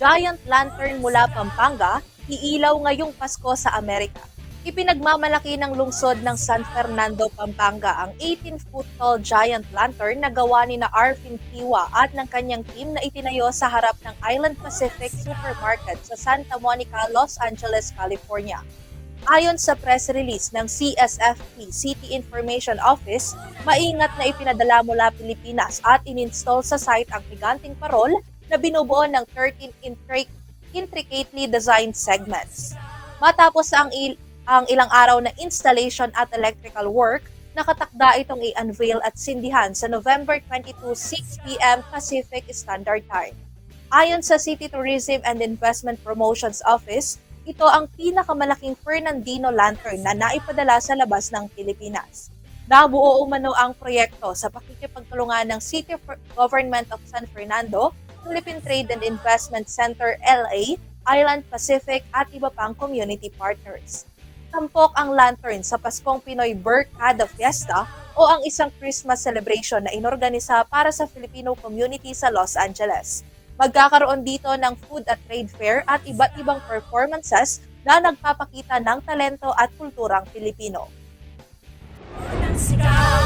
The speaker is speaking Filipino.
giant lantern mula Pampanga, iilaw ngayong Pasko sa Amerika. Ipinagmamalaki ng lungsod ng San Fernando, Pampanga ang 18-foot tall giant lantern na gawa ni na Arvin Tiwa at ng kanyang team na itinayo sa harap ng Island Pacific Supermarket sa Santa Monica, Los Angeles, California. Ayon sa press release ng CSFP City Information Office, maingat na ipinadala mula Pilipinas at ininstall sa site ang higanting parol na binubuo ng 13 intric- intricately designed segments. Matapos ang, il- ang ilang araw na installation at electrical work, nakatakda itong i-unveil at sindihan sa November 22, 6 p.m. Pacific Standard Time. Ayon sa City Tourism and Investment Promotions Office, ito ang pinakamalaking Fernandino lantern na naipadala sa labas ng Pilipinas. Nabuo umano ang proyekto sa pakikipagtulungan ng City Government of San Fernando, Philippine Trade and Investment Center LA, Island Pacific at iba pang community partners. Tampok ang lantern sa Paskong Pinoy Barkada Fiesta o ang isang Christmas celebration na inorganisa para sa Filipino community sa Los Angeles. Magkakaroon dito ng food at trade fair at iba't ibang performances na nagpapakita ng talento at kulturang Pilipino.